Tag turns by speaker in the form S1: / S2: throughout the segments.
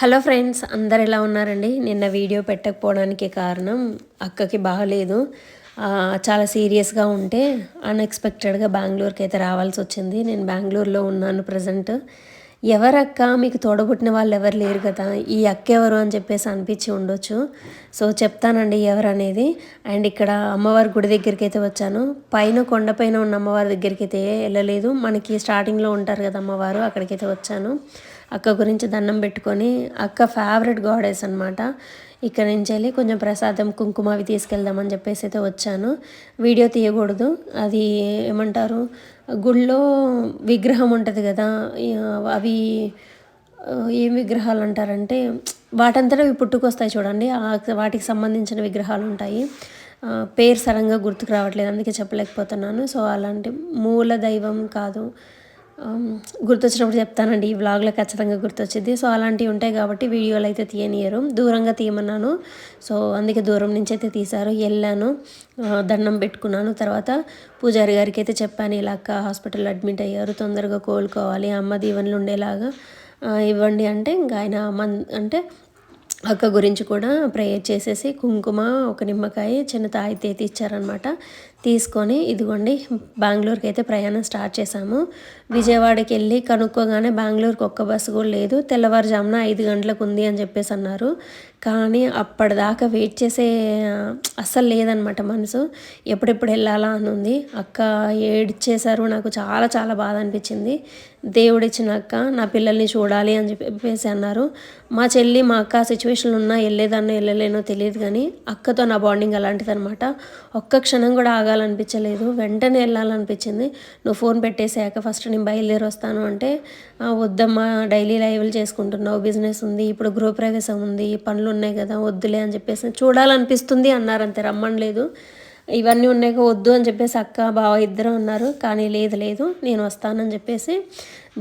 S1: Hello friends అందరు ఎలా ఉన్నారండి? నిన్న వీడియో పెట్టకపోవడానికి కారణం అక్కకి బాగలేదు. చాలా సీరియస్గా ఉంటే అన్ఎక్స్పెక్టెడ్గా బెంగళూరుకి అయితే రావాల్సి వచ్చింది. నేను బెంగళూరులో ఉన్నాను ప్రజెంట్. ఎవరక్క? మీకు తోడబుట్టిన వాళ్ళు ఎవరు లేరు కదా. ఈ అక్క ఎవరు అని చెప్పేసి అనిపించి ఉండొచ్చు. సో చెప్తానండి ఎవరు అనేది అండ్ ఇక్కడ అమ్మవారి గుడి దగ్గరికి అయితే వచ్చాను. పైన కొండపైన ఉన్న అమ్మవారి దగ్గరికి అయితే వెళ్ళలేదు. మనకి స్టార్టింగ్లో ఉంటారు కదా అమ్మవారు అక్కడికైతే వచ్చాను. అక్క గురించి దండం పెట్టుకొని అక్క ఫేవరెట్ గాడెస్ అనమాట ఇక్కడ నుంచి వెళ్ళి కొంచెం ప్రసాదం కుంకుమ అవి తీసుకెళ్దామని చెప్పేసి అయితే వచ్చాను. వీడియో తీయకూడదు. అది ఏమంటారు? గుళ్ళో విగ్రహం ఉంటుంది కదా అవి ఏం విగ్రహాలు అంటారంటే వాటంతటా అవి పుట్టుకొస్తాయి చూడండి. వాటికి సంబంధించిన విగ్రహాలు ఉంటాయి. పేరు సరంగా గుర్తుకు రావట్లేదు అందుకే చెప్పలేకపోతున్నాను. సో అలాంటి మూల దైవం కాదు. గుర్తొచ్చినప్పుడు చెప్తానండి ఈ వ్లాగ్లో ఖచ్చితంగా గుర్తొచ్చింది సో అలాంటివి ఉంటాయి కాబట్టి వీడియోలు అయితే తీయనియరు. దూరంగా తీయమన్నాను. సో అందుకే దూరం నుంచి అయితే తీశారు. వెళ్ళాను దండం పెట్టుకున్నాను. తర్వాత పూజారి గారికి అయితే చెప్పాను ఇలా అక్క హాస్పిటల్లో అడ్మిట్ అయ్యారు తొందరగా కోలుకోవాలి అమ్మ దీవెనలు ఉండేలాగా ఇవ్వండి అంటే ఇంకా ఆయన మన్ అంటే అక్క గురించి కూడా ప్రేయర్ చేసేసి కుంకుమ ఒక నిమ్మకాయ చిన్న తాయి తేతి ఇచ్చారనమాట తీసుకొని ఇదిగోండి బెంగళూరుకి అయితే ప్రయాణం స్టార్ట్ చేశాము. విజయవాడకి వెళ్ళి కనుక్కోగానే బెంగళూరుకి ఒక్క బస్సు కూడా లేదు. తెల్లవారుజామున ఐదు గంటలకు ఉంది అని చెప్పేసి అన్నారు. కానీ అప్పటిదాకా వెయిట్ చేసే అస్సలు లేదనమాట మనసు. ఎప్పుడెప్పుడు వెళ్ళాలా అని ఉంది. అక్క ఏడ్చేశారు నాకు చాలా చాలా బాధ అనిపించింది. దేవుడిచ్చిన అక్క నా పిల్లల్ని చూడాలి అని చెప్పేసి అన్నారు. మా చెల్లి మా అక్క సిచ్యువేషన్ ఉన్నా వెళ్ళేదన్నో వెళ్ళలేనో తెలియదు కానీ అక్కతో నా బాండింగ్ అలాంటిదనమాట ఒక్క క్షణం కూడా ఆగాలనిపించలేదు. వెంటనే వెళ్ళాలనిపించింది. నువ్వు ఫోన్ పెట్టేసాక ఫస్ట్ నేను బయలుదేరి వస్తాను అంటే వద్దమ్మా డైలీ లైవ్లు చేసుకుంటున్నావు. బిజినెస్ ఉంది. ఇప్పుడు గృహప్రవేశం ఉంది. పనులు ఉన్నాయి కదా వద్దులే అని చెప్పేసి చూడాలనిపిస్తుంది అన్నారు అంతే రమ్మనలేదు ఇవన్నీ ఉన్నాయి వద్దు అని చెప్పేసి అక్క బావ ఇద్దరు ఉన్నారు. కానీ లేదు లేదు నేను వస్తానని చెప్పేసి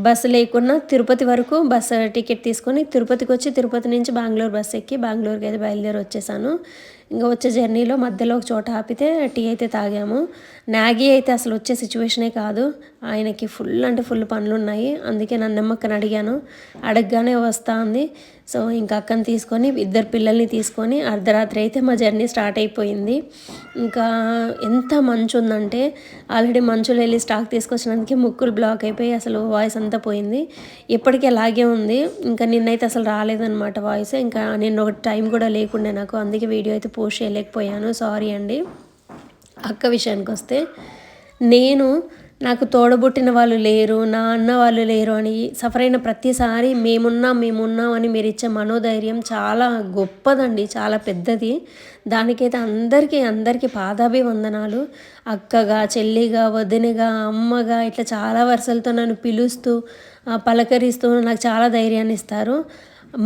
S1: బస్సు లేకున్నా తిరుపతి వరకు బస్సు టికెట్ తీసుకొని తిరుపతికి వచ్చి తిరుపతి నుంచి బెంగళూరు బస్సు ఎక్కి బెంగళూరుకి అయితే బయలుదేరి వచ్చేసాను ఇంకా వచ్చే జర్నీలో మధ్యలో ఒక చోట ఆపితే టీ అయితే తాగాము. నాగి అయితే అసలు వచ్చే సిచ్యువేషనే కాదు. ఆయనకి ఫుల్ అంటే ఫుల్ పనులు ఉన్నాయి అందుకే నన్ను నమ్మక్కని అడిగాను. అడగగానే వస్తా ఉంది సో ఇంకా అక్కని తీసుకొని ఇద్దరు పిల్లల్ని తీసుకొని అర్ధరాత్రి అయితే మా జర్నీ స్టార్ట్ అయిపోయింది. ఇంకా ఎంత మంచు ఉందంటే ఆల్రెడీ మంచులో వెళ్ళి స్టాక్ తీసుకొచ్చినందుకే ముక్కులు బ్లాక్ అయిపోయి అసలు వాయిస్ అంతా పోయింది. ఇప్పటికీ అలాగే ఉంది. ఇంకా నిన్నైతే అసలు రాలేదన్నమాట వాయిస్. ఇంకా నిన్న ఒక టైం కూడా లేకుండే నాకు అందుకే వీడియో అయితే పోస్ట్ చేయలేకపోయాను. సారీ అండి. అక్క విషయానికి వస్తే నేను నాకు తోడబుట్టిన వాళ్ళు లేరు నా అన్న వాళ్ళు లేరు అని సఫర్ అయిన ప్రతిసారి మేమున్నాం మేమున్నాం అని మీరు ఇచ్చే మనోధైర్యం చాలా గొప్పదండి చాలా పెద్దది. దానికైతే అందరికీ అందరికీ పాదాభివందనాలు. అక్కగా చెల్లిగా వదినగా అమ్మగా ఇట్లా చాలా వరుసలతో నన్ను పిలుస్తూ పలకరిస్తూ నాకు చాలా ధైర్యాన్ని ఇస్తారు.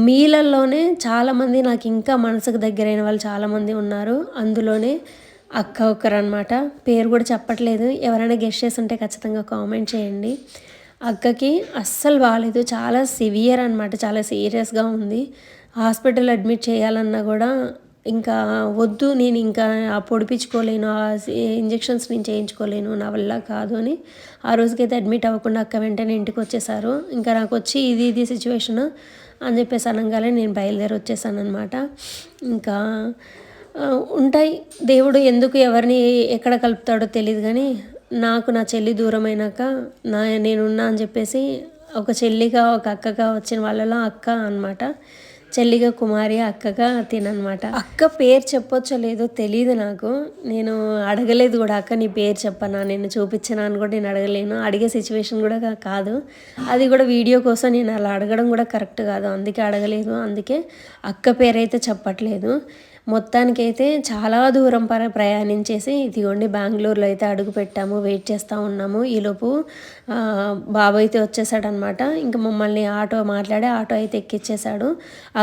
S1: మీలల్లోనే చాలామంది నాకు ఇంకా మనసుకు దగ్గరైన వాళ్ళు చాలామంది ఉన్నారు. అందులోనే అక్క ఒకరనమాట పేరు కూడా చెప్పట్లేదు. ఎవరైనా గెస్ట్ చేసి ఉంటే ఖచ్చితంగా కామెంట్ చేయండి. అక్కకి అస్సలు బాగాలేదు చాలా సివియర్ అనమాట చాలా సీరియస్గా ఉంది. హాస్పిటల్ అడ్మిట్ చేయాలన్నా కూడా ఇంకా వద్దు నేను ఇంకా ఆ పొడిపించుకోలేను ఆ ఇంజెక్షన్స్ నేను చేయించుకోలేను నా వల్ల కాదు అని ఆ రోజుకైతే అడ్మిట్ అవ్వకుండా అక్క వెంటనే ఇంటికి వచ్చేసారు. ఇంకా నాకు వచ్చి ఇది ఇది సిచ్యువేషను అని చెప్పేసి అనగానే నేను బయలుదేరి వచ్చేసాను అనమాట ఇంకా ఉంటాయి. దేవుడు ఎందుకు ఎవరిని ఎక్కడ కలుపుతాడో తెలియదు కానీ నాకు నా చెల్లి దూరమైనాక నా నేనున్నా అని చెప్పేసి ఒక చెల్లిగా ఒక అక్కగా వచ్చిన వాళ్ళలో అక్క అనమాట చెల్లిగా కుమారి అక్కగా తిననమాట అక్క పేరు చెప్పొచ్చో లేదో తెలియదు నాకు. నేను అడగలేదు కూడా అక్క నీ పేరు చెప్పనా? నేను చూపించనా? అని కూడా నేను అడగలేను. అడిగే సిచ్యువేషన్ కూడా కాదు. అది కూడా వీడియో కోసం నేను అలా అడగడం కూడా కరెక్ట్ కాదు. అందుకే అడగలేదు. అందుకే అక్క పేరైతే చెప్పట్లేదు. మొత్తానికైతే చాలా దూరం పర ప్రయాణించేసి ఇదిగోండి బెంగళూరులో అయితే అడుగు పెట్టాము వెయిట్ చేస్తూ ఉన్నాము. ఈలోపు బాబు అయితే వచ్చేసాడనమాట. ఇంకా మమ్మల్ని ఆటో మాట్లాడి ఆటో అయితే ఎక్కిచ్చేసాడు.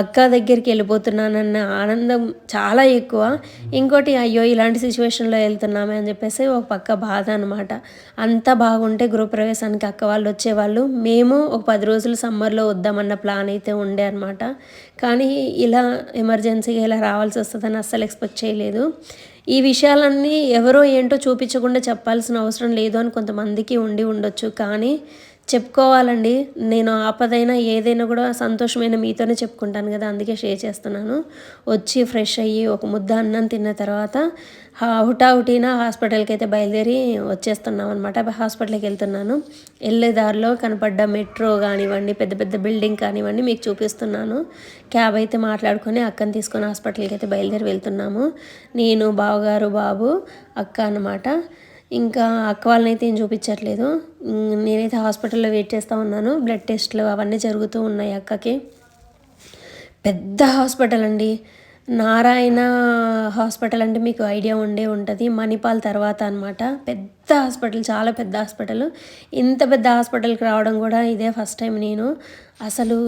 S1: అక్క దగ్గరికి వెళ్ళిపోతున్నానన్న ఆనందం చాలా ఎక్కువ. ఇంకోటి అయ్యో ఇలాంటి సిచ్యువేషన్లో వెళ్తున్నామే అని చెప్పేసి ఒక పక్క బాధ అనమాట. అంతా బాగుంటే గృహప్రవేశానికి అక్క వాళ్ళు వచ్చేవాళ్ళు. మేము ఒక పది రోజులు సమ్మర్లో వద్దామన్న ప్లాన్ అయితే ఉండే అనమాట. కానీ ఇలా ఎమర్జెన్సీగా ఇలా రావాల్సి వస్తుందని అస్సలు ఎక్స్పెక్ట్ చేయలేదు. ఈ విషయాలన్నీ ఎవరో ఏంటో చూపించకుండా చెప్పాల్సిన అవసరం లేదు అని కొంతమందికి ఉండి ఉండొచ్చు. కానీ చెప్పుకోవాలండి. నేను ఆపదైనా ఏదైనా కూడా సంతోషమైన మీతోనే చెప్పుకుంటాను కదా అందుకే షేర్ చేస్తున్నాను. వచ్చి ఫ్రెష్ అయ్యి ఒక ముద్ద అన్నం తిన్న తర్వాత హుటాహుటీన హాస్పిటల్కి అయితే బయలుదేరి వచ్చేస్తున్నాం అనమాట హాస్పిటల్కి వెళ్తున్నాను. వెళ్ళే దారిలో కనపడ్డ మెట్రో కానివ్వండి పెద్ద పెద్ద బిల్డింగ్ కానివ్వండి మీకు చూపిస్తున్నాను. క్యాబ్ అయితే మాట్లాడుకొని అక్కని తీసుకొని హాస్పిటల్కి అయితే బయలుదేరి వెళ్తున్నాము. నేను బావగారు బాబు అక్క అనమాట ఇంకా అక్క వాళ్ళని అయితే ఏం చూపించట్లేదు. నేనైతే హాస్పిటల్లో వెయిట్ చేస్తూ ఉన్నాను. బ్లడ్ టెస్ట్లు అవన్నీ జరుగుతూ ఉన్నాయి అక్కకి. పెద్ద హాస్పిటల్ అండి. నారాయణ హాస్పిటల్ అంటే మీకు ఐడియా ఉండే ఉంటుంది. మణిపాల్ తర్వాత అనమాట పెద్ద హాస్పిటల్ చాలా పెద్ద హాస్పిటల్. ఇంత పెద్ద హాస్పిటల్కి రావడం కూడా ఇదే ఫస్ట్ టైం నేను. అసలు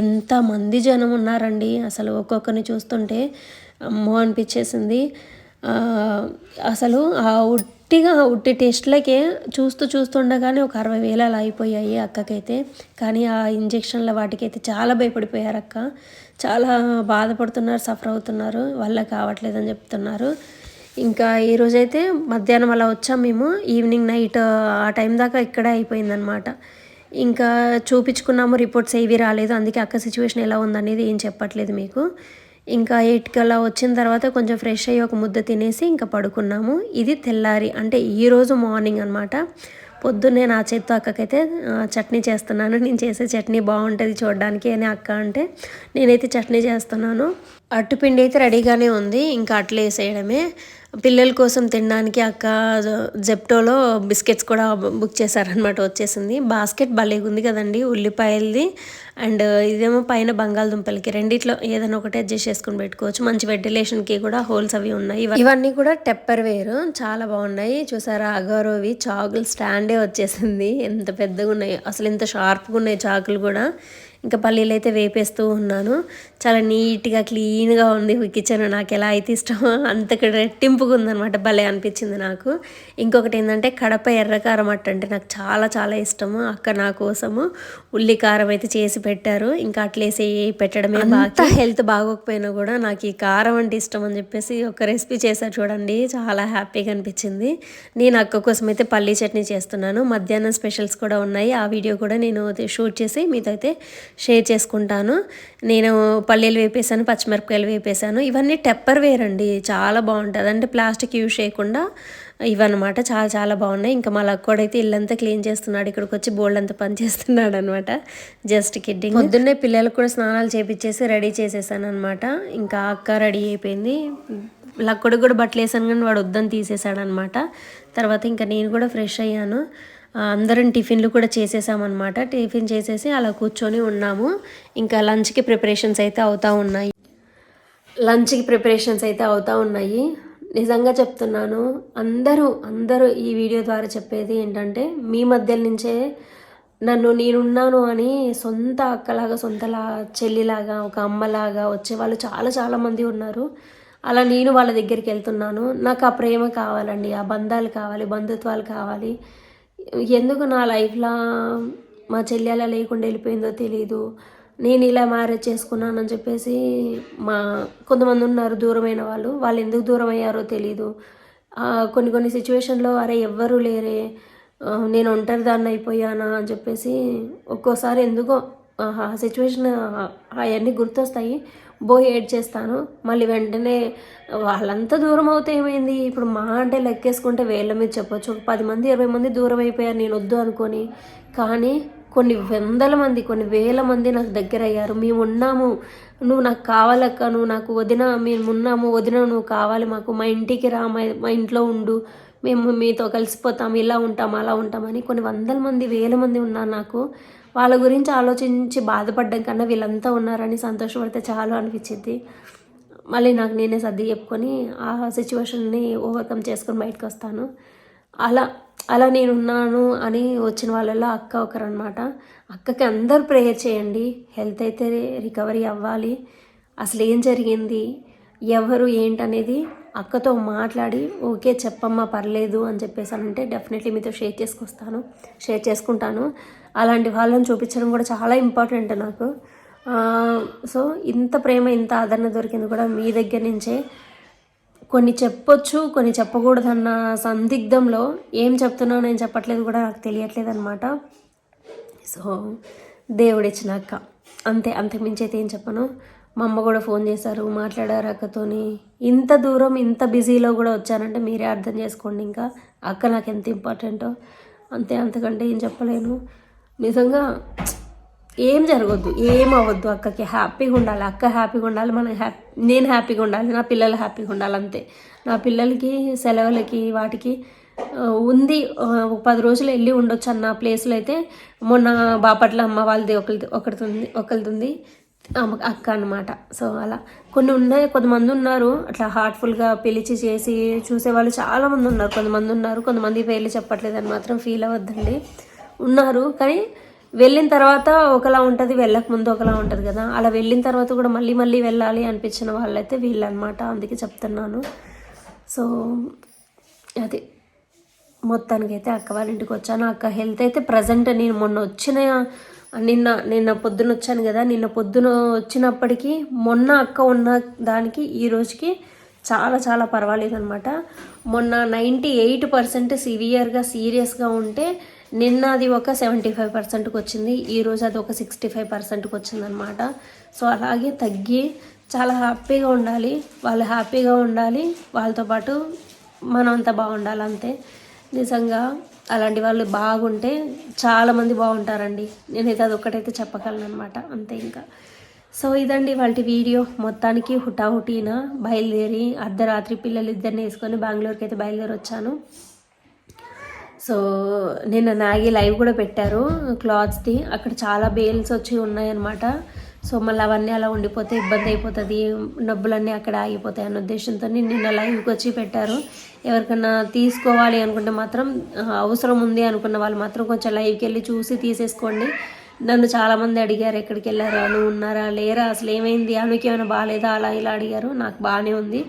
S1: ఎంత మంది జనం ఉన్నారండి. అసలు ఒక్కొక్కరిని చూస్తుంటే అమ్మో అనిపించేసింది. అసలు ఆ ఉట్టిగా ఉట్టి టెస్ట్లకే చూస్తూ చూస్తుండగానే ఒక అరవై వేలు అలా అయిపోయాయి అక్కకైతే. కానీ ఆ ఇంజక్షన్ల వాటికైతే చాలా భయపడిపోయారు అక్క చాలా బాధపడుతున్నారు సఫర్ అవుతున్నారు వల్ల కావట్లేదని చెప్తున్నారు. ఇంకా ఈ రోజైతే మధ్యాహ్నం అలా వచ్చాం మేము. ఈవినింగ్ నైట్ ఆ టైం దాకా ఇక్కడే అయిపోయిందనమాట ఇంకా చూపించుకున్నాము రిపోర్ట్స్ ఏవి రాలేదు. అందుకే అక్క సిచ్యువేషన్ ఎలా ఉందనేది ఏం చెప్పట్లేదు మీకు. ఇంకా ఎయిట్కి అలా వచ్చిన తర్వాత కొంచెం ఫ్రెష్ అయ్యి ఒక ముద్ద తినేసి ఇంకా పడుకున్నాము. ఇది తెల్లారి అంటే ఈరోజు మార్నింగ్ అనమాట పొద్దున్నే నా చేత్తో అక్కకైతే చట్నీ చేస్తున్నాను. నేను చేసే చట్నీ బాగుంటుంది చూడడానికి అని అక్క అంటే నేనైతే చట్నీ చేస్తున్నాను. అట్టుపిండి అయితే రెడీగానే ఉంది. ఇంకా అట్లే వేసేయడమే పిల్లల కోసం తినడానికి అక్క జెప్టోలో బిస్కెట్స్ కూడా బుక్ చేశారనమాట వచ్చేసింది. బాస్కెట్ భలేగా ఉంది కదండి ఉల్లిపాయలది అండ్ ఇదేమో పైన బంగాళదుంపలకి. రెండిట్లో ఏదైనా ఒకటి అడ్జస్ట్ చేసుకుని పెట్టుకోవచ్చు. మంచి వెంటిలేషన్కి కూడా హోల్స్ అవి ఉన్నాయి. ఇవన్నీ కూడా టెప్పర్ వేరు చాలా బాగున్నాయి. చూసారా అగోరోవి చాకులు స్టాండే వచ్చేసింది. ఎంత పెద్దగా ఉన్నాయి అసలు ఇంత షార్ప్గా ఉన్నాయి చాకులు కూడా. ఇంకా పల్లీలు అయితే వేపేస్తూ ఉన్నాను. చాలా నీట్గా క్లీన్గా ఉంది కిచెన్. నాకు ఎలా అయితే ఇష్టమో అంత రెట్టింపుగా ఉందనమాట భలే అనిపించింది నాకు. ఇంకొకటి ఏంటంటే కడప ఎర్రకారం అట్ట అంటే నాకు చాలా చాలా ఇష్టము. అక్క నా కోసము ఉల్లి కారం అయితే చేసి పెట్టారు. ఇంకా అట్లేసి పెట్టడమే అంత హెల్త్ బాగోకపోయినా కూడా నాకు ఈ కారం అంటే ఇష్టం అని చెప్పేసి ఒక రెసిపీ చేశారు చూడండి. చాలా హ్యాపీగా అనిపించింది. నేను అక్క కోసం అయితే పల్లీ చట్నీ చేస్తున్నాను. మధ్యాహ్నం స్పెషల్స్ కూడా ఉన్నాయి. ఆ వీడియో కూడా నేను షూట్ చేసి మీతో అయితే షేర్ చేసుకుంటాను. నేను పల్లీలు వేపేసాను పచ్చిమిరపకాయలు వేపేసాను ఇవన్నీ టెప్పర్ వేర్ అండి. చాలా బాగుంటుంది. అంటే ప్లాస్టిక్ యూజ్ చేయకుండా ఇవన్నమాట. చాలా చాలా బాగున్నాయి. ఇంకా మా లక్కోడైతే ఇల్లంతా క్లీన్ చేస్తున్నాడు. ఇక్కడికి వచ్చి బోల్డ్ అంతా పని చేస్తున్నాడు అనమాట జస్ట్ కిడ్డింగ్. పొద్దున్నే పిల్లలకు కూడా స్నానాలు చేపించేసి రెడీ చేసేసాను అనమాట ఇంకా అక్క రెడీ అయిపోయింది. లక్కుడికి కూడా బట్టలు వేసాను కానీ వాడు వద్దని తీసేసాడనమాట తర్వాత ఇంకా నేను కూడా ఫ్రెష్ అయ్యాను. అందరం టిఫిన్లు కూడా చేసేసామన్నమాట. టిఫిన్ చేసేసి అలా కూర్చొని ఉన్నాము. ఇంకా లంచ్కి ప్రిపరేషన్స్ అయితే అవుతూ ఉన్నాయి. లంచ్కి ప్రిపరేషన్స్ అయితే అవుతూ ఉన్నాయి. నిజంగా చెప్తున్నాను అందరూ అందరూ ఈ వీడియో ద్వారా చెప్పేది ఏంటంటే మీ మధ్య నుంచే నన్ను నేనున్నాను అని సొంత అక్కలాగా సొంతలా చెల్లిలాగా ఒక అమ్మలాగా వచ్చే వాళ్ళు చాలా చాలామంది ఉన్నారు. అలా నేను వాళ్ళ దగ్గరికి వెళ్తున్నాను. నాకు ఆ ప్రేమ కావాలండి ఆ బంధాలు కావాలి బంధుత్వాలు కావాలి. ఎందుకు నా లైఫ్లో మా చెల్లి అలా లేకుండా వెళ్ళిపోయిందో తెలియదు నేను ఇలా మ్యారేజ్ చేసుకున్నానని చెప్పేసి మా కొంతమంది ఉన్నారు దూరమైన వాళ్ళు. వాళ్ళు ఎందుకు దూరం అయ్యారో తెలీదు. కొన్ని కొన్ని సిచ్యువేషన్లో అరే ఎవ్వరూ లేరే. నేను ఒంటరిదాన్ని అయిపోయానా? అని చెప్పేసి ఒక్కోసారి ఎందుకో సిచ్యువేషన్ అవన్నీ గుర్తొస్తాయి. బోయ్ ఏడ్ చేస్తాను. మళ్ళీ వెంటనే వాళ్ళంతా దూరం అవుతే ఏమైంది? ఇప్పుడు మా అంటే లెక్కేసుకుంటే వేళ్ళ మీద చెప్పొచ్చు. ఒక పది మంది ఇరవై మంది దూరం అయిపోయారు. నేను వద్దు అనుకొని. కానీ కొన్ని వందల మంది కొన్ని వేల మంది నాకు దగ్గర అయ్యారు. మేము ఉన్నాము. నువ్వు నాకు కావాలక్క నువ్వు నాకు వదిన మేము ఉన్నాము. వదిన నువ్వు కావాలి మాకు. మా ఇంటికి రా మా మా ఇంట్లో ఉండు. మేము మీతో కలిసిపోతాం. ఇలా ఉంటాం అలా ఉంటామని కొన్ని వందల మంది వేల మంది ఉన్నారు నాకు. వాళ్ళ గురించి ఆలోచించి బాధపడ్డం కన్నా వీళ్ళంతా ఉన్నారని సంతోషపడితే చాలు అనిపించింది. మళ్ళీ నాకు నేనే సర్ది చెప్పుకొని ఆ సిచ్యువేషన్ని ఓవర్కమ్ చేసుకొని బయటకు వస్తాను. అలా అలా నేనున్నాను అని వచ్చిన వాళ్ళలో అక్క ఒకరు అనమాట అక్కకి అందరు ప్రేయర్ చేయండి హెల్త్ అయితే రికవరీ అవ్వాలి. అసలు ఏం జరిగింది? ఎవరు ఏంటనేది అక్కతో మాట్లాడి ఓకే చెప్పమ్మా పర్లేదు అని చెప్పేసి అంటే డెఫినెట్లీ మీతో షేర్ చేసుకొస్తాను షేర్ చేసుకుంటాను. అలాంటి వాళ్ళని చూపించడం కూడా చాలా ఇంపార్టెంట్ నాకు. సో ఇంత ప్రేమ ఇంత ఆదరణ దొరికింది కూడా మీ దగ్గర నుంచే. కొన్ని చెప్పొచ్చు కొన్ని చెప్పకూడదన్న సందిగ్ధంలో ఏం చెప్తున్నానో నేను చెప్పట్లేదు కూడా నాకు తెలియట్లేదు అనమాట సో దేవుడిచ్చిన అక్క. అంతే అంతకుమించి అయితే ఏం చెప్పను. మా అమ్మ కూడా ఫోన్ చేశారు మాట్లాడారు అక్కతోని. ఇంత దూరం ఇంత బిజీలో కూడా వచ్చానంటే మీరే అర్థం చేసుకోండి ఇంకా. అక్క నాకు ఎంత ఇంపార్టెంటో. అంతే అంతకంటే ఏం చెప్పలేను. నిజంగా ఏం జరగద్దు ఏం అవ్వద్దు అక్కకి. హ్యాపీగా ఉండాలి అక్క హ్యాపీగా ఉండాలి మనం హ్యాపీ నేను హ్యాపీగా ఉండాలి నా పిల్లలు హ్యాపీగా ఉండాలి అంతే. నా పిల్లలకి సెలవులకి వాటికి ఉంది. ఒక పది రోజులు వెళ్ళి ఉండొచ్చు అన్న ప్లేస్లో అయితే మొన్న బాపట్ల అమ్మ వాళ్ళది ఒకరిది ఒకరిది ఒకరిది అక్క అన్నమాట. సో అలా కొన్ని ఉన్నాయి కొంతమంది ఉన్నారు. అట్లా హార్ట్ఫుల్గా పిలిచి చేసి చూసేవాళ్ళు చాలామంది ఉన్నారు. కొంతమంది ఉన్నారు కొంతమంది పేర్లు చెప్పట్లేదని మాత్రం ఫీల్ అవ్వద్దండి. ఉన్నారు కానీ వెళ్ళిన తర్వాత ఒకలా ఉంటుంది వెళ్ళక ముందు ఒకలా ఉంటుంది కదా. అలా వెళ్ళిన తర్వాత కూడా మళ్ళీ మళ్ళీ వెళ్ళాలి అనిపించిన వాళ్ళైతే వీళ్ళు అనమాట అందుకే చెప్తున్నాను. సో అది. మొత్తానికి అయితే అక్క వాళ్ళ ఇంటికి వచ్చాను. అక్క హెల్త్ అయితే ప్రజెంట్ నేను మొన్న వచ్చిన నిన్న నిన్న పొద్దున వచ్చాను కదా నిన్న పొద్దున వచ్చినప్పటికీ మొన్న అక్క ఉన్న దానికి ఈ రోజుకి చాలా చాలా పర్వాలేదు అనమాట మొన్న నైంటీ ఎయిట్ పర్సెంట్ సివియర్గా సీరియస్గా ఉంటే నిన్న అది ఒక సెవెంటీ ఫైవ్ పర్సెంట్కి వచ్చింది ఈ రోజు అది ఒక సిక్స్టీ ఫైవ్ పర్సెంట్కి వచ్చిందనమాట సో అలాగే తగ్గి చాలా హ్యాపీగా ఉండాలి వాళ్ళు హ్యాపీగా ఉండాలి వాళ్ళతో పాటు మనం అంతా బాగుండాలి అంతే నిజంగా అలాంటి వాళ్ళు బాగుంటే చాలామంది బాగుంటారండి. నేనైతే అది ఒక్కటైతే చెప్పగలను అనమాట అంతే ఇంకా. సో ఇదండి వాళ్ళ వీడియో. మొత్తానికి హుటాహుటీన బయలుదేరి అర్ధరాత్రి పిల్లలు ఇద్దరిని వేసుకొని బెంగళూరుకి అయితే బయలుదేరి వచ్చాను సో నిన్న నాగి లైవ్ కూడా పెట్టారు క్లాత్స్ది. అక్కడ చాలా బేల్స్ వచ్చి ఉన్నాయన్నమాట. సో మళ్ళీ అవన్నీ అలా ఉండిపోతే ఇబ్బంది అయిపోతుంది డబ్బులన్నీ అక్కడ ఆగిపోతాయి అన్న ఉద్దేశంతో నిన్న లైవ్కి వచ్చి పెట్టారు. ఎవరికన్నా తీసుకోవాలి అనుకుంటే మాత్రం అవసరం ఉంది అనుకున్న వాళ్ళు మాత్రం కొంచెం లైవ్కి వెళ్ళి చూసి తీసేసుకోండి. నన్ను చాలామంది అడిగారు ఎక్కడికి వెళ్ళారు అను ఉన్నారా లేరా అసలు ఏమైంది అనుకి ఏమైనా బాగాలేదా అలా ఇలా అడిగారు. నాకు బాగానే ఉంది.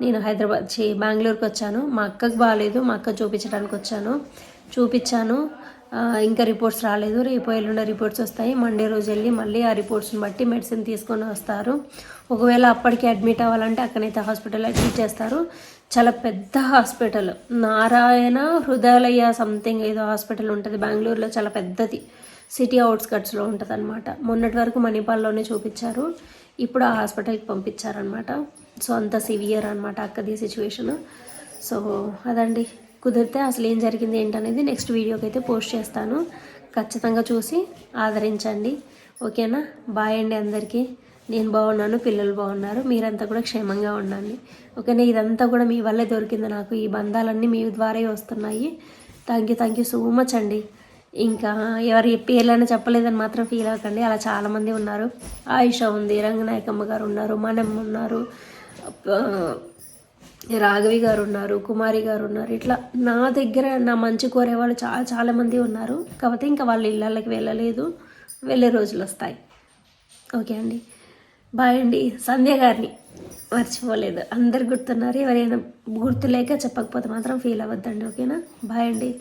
S1: నేను హైదరాబాద్ బెంగళూరుకి వచ్చాను. మా అక్కకు బాగాలేదు మా అక్క చూపించడానికి వచ్చాను. చూపించాను. ఇంకా రిపోర్ట్స్ రాలేదు. రేపు ఎల్లుండ రిపోర్ట్స్ వస్తాయి. మండే రోజు వెళ్ళి మళ్ళీ ఆ రిపోర్ట్స్ని బట్టి మెడిసిన్ తీసుకొని వస్తారు. ఒకవేళ అప్పటికి అడ్మిట్ అవ్వాలంటే అక్కడైతే హాస్పిటల్ అడ్మిట్ చేస్తారు. చాలా పెద్ద హాస్పిటల్ నారాయణ హృదయాలయ సంథింగ్ ఏదో హాస్పిటల్ ఉంటుంది. బెంగళూరులో చాలా పెద్దది. సిటీ అవుట్స్కట్స్లో ఉంటుంది అనమాట మొన్నటి వరకు మణిపాల్లోనే చూపించారు. ఇప్పుడు ఆ హాస్పిటల్కి పంపించారనమాట సో అంత సివియర్ అనమాట అక్కది సిచ్యువేషన్ సో అదండి. కుదిరితే అసలు ఏం జరిగింది ఏంటనేది నెక్స్ట్ వీడియోకి అయితే పోస్ట్ చేస్తాను. ఖచ్చితంగా చూసి ఆదరించండి. ఓకేనా? బాయ్ అండి అందరికీ. నేను బాగున్నాను పిల్లలు బాగున్నారు మీరంతా కూడా క్షేమంగా ఉండండి. ఓకేనా? ఇదంతా కూడా మీ వల్లే దొరికింది నాకు. ఈ బంధాలన్నీ మీ ద్వారా వస్తున్నాయి. Thank you thank you so much అండి. ఇంకా ఎవరి పేర్లైనా చెప్పలేదని మాత్రం ఫీల్ అవ్వకండి. అలా చాలామంది ఉన్నారు. ఆయుష ఉంది రంగనాయకమ్మ గారు ఉన్నారు మనమ్మ ఉన్నారు రాఘవి గారు ఉన్నారు కుమారి గారు ఉన్నారు. ఇట్లా నా దగ్గర నా మంచి కోరే వాళ్ళు చాలా చాలామంది ఉన్నారు. కాకపోతే ఇంకా వాళ్ళ ఇళ్ళకి వెళ్ళలేదు. వెళ్ళే రోజులు వస్తాయి. ఓకే అండి. బాయ్ అండి. సంధ్య గారిని మర్చిపోలేదు. అందరు గుర్తున్నారు. ఎవరైనా గుర్తులేక చెప్పకపోతే మాత్రం ఫీల్ అవ్వద్దండి. ఓకేనా? బాయ్ అండి.